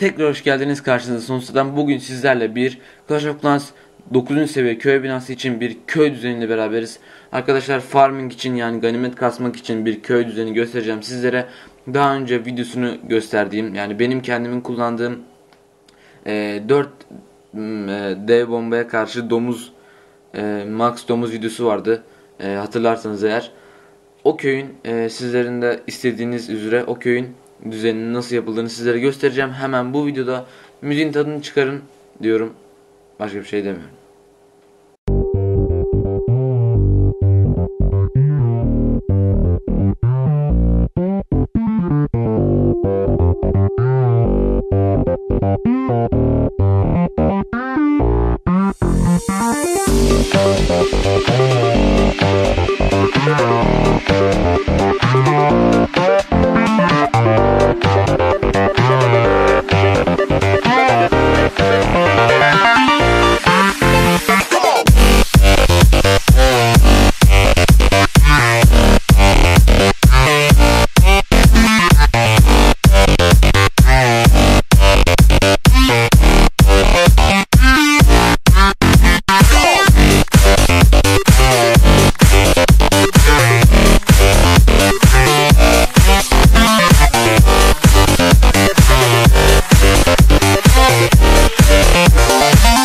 Tekrar hoş geldiniz karşınızda Sonsuz'dan. Bugün sizlerle bir Clash of Clans 9. seviye köy binası için bir köy düzeniyle beraberiz. Arkadaşlar farming için yani ganimet kasmak için bir köy düzeni göstereceğim sizlere. Daha önce videosunu gösterdiğim yani benim kendimin kullandığım e, 4 m, e, dev bombaya karşı domuz e, max domuz videosu vardı. E, hatırlarsanız eğer. O köyün e, sizlerin de istediğiniz üzere o köyün düzeninin nasıl yapıldığını sizlere göstereceğim. Hemen bu videoda müziğin tadını çıkarın diyorum. Başka bir şey demiyorum. Música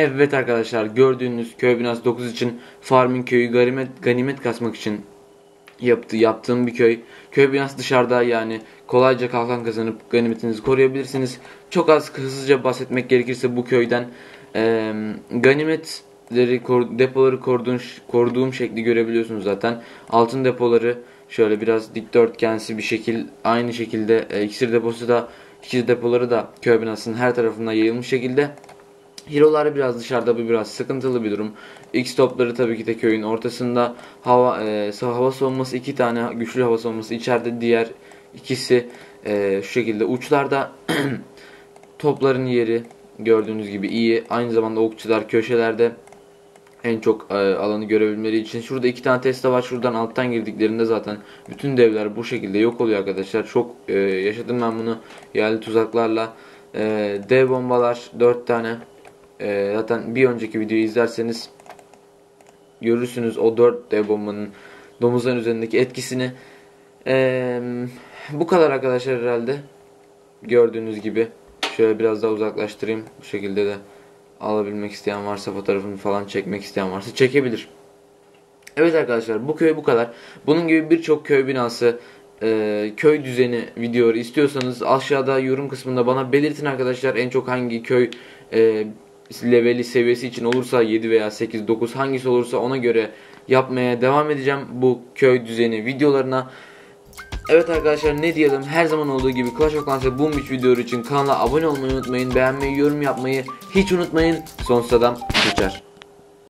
Evet arkadaşlar gördüğünüz köy binası 9 için farming köyü ganimet, ganimet kasmak için yaptı, yaptığım bir köy. Köy binası dışarıda yani kolayca kalkan kazanıp ganimetinizi koruyabilirsiniz. Çok az hızlıca bahsetmek gerekirse bu köyden e, ganimetleri kor, depoları koruduğum, koruduğum şekli görebiliyorsunuz zaten. Altın depoları şöyle biraz dikdörtgensi bir şekil aynı şekilde e, iksir deposu da iksir depoları da köy binasının her tarafına yayılmış şekilde. Hero'lar biraz dışarıda bu biraz sıkıntılı bir durum. X topları tabii ki de köyün ortasında. Hava e, hava savunması iki tane güçlü hava savunması içeride diğer ikisi e, şu şekilde uçlarda. Topların yeri gördüğünüz gibi iyi. Aynı zamanda okçular köşelerde en çok e, alanı görebilmeleri için. Şurada iki tane testa var. Şuradan alttan girdiklerinde zaten bütün devler bu şekilde yok oluyor arkadaşlar. Çok e, yaşadım ben bunu yerli tuzaklarla. E, dev bombalar 4 tane e, zaten bir önceki videoyu izlerseniz görürsünüz o 4 dev bombanın domuzların üzerindeki etkisini. E, bu kadar arkadaşlar herhalde. Gördüğünüz gibi. Şöyle biraz daha uzaklaştırayım. Bu şekilde de alabilmek isteyen varsa fotoğrafını falan çekmek isteyen varsa çekebilir. Evet arkadaşlar bu köy bu kadar. Bunun gibi birçok köy binası e, köy düzeni videoları istiyorsanız aşağıda yorum kısmında bana belirtin arkadaşlar en çok hangi köy e, leveli seviyesi için olursa 7 veya 8 9 hangisi olursa ona göre yapmaya devam edeceğim bu köy düzeni videolarına. Evet arkadaşlar ne diyelim her zaman olduğu gibi Clash of Clans ve Boom Beach videoları için kanala abone olmayı unutmayın. Beğenmeyi, yorum yapmayı hiç unutmayın. Sonsuza adam kaçar.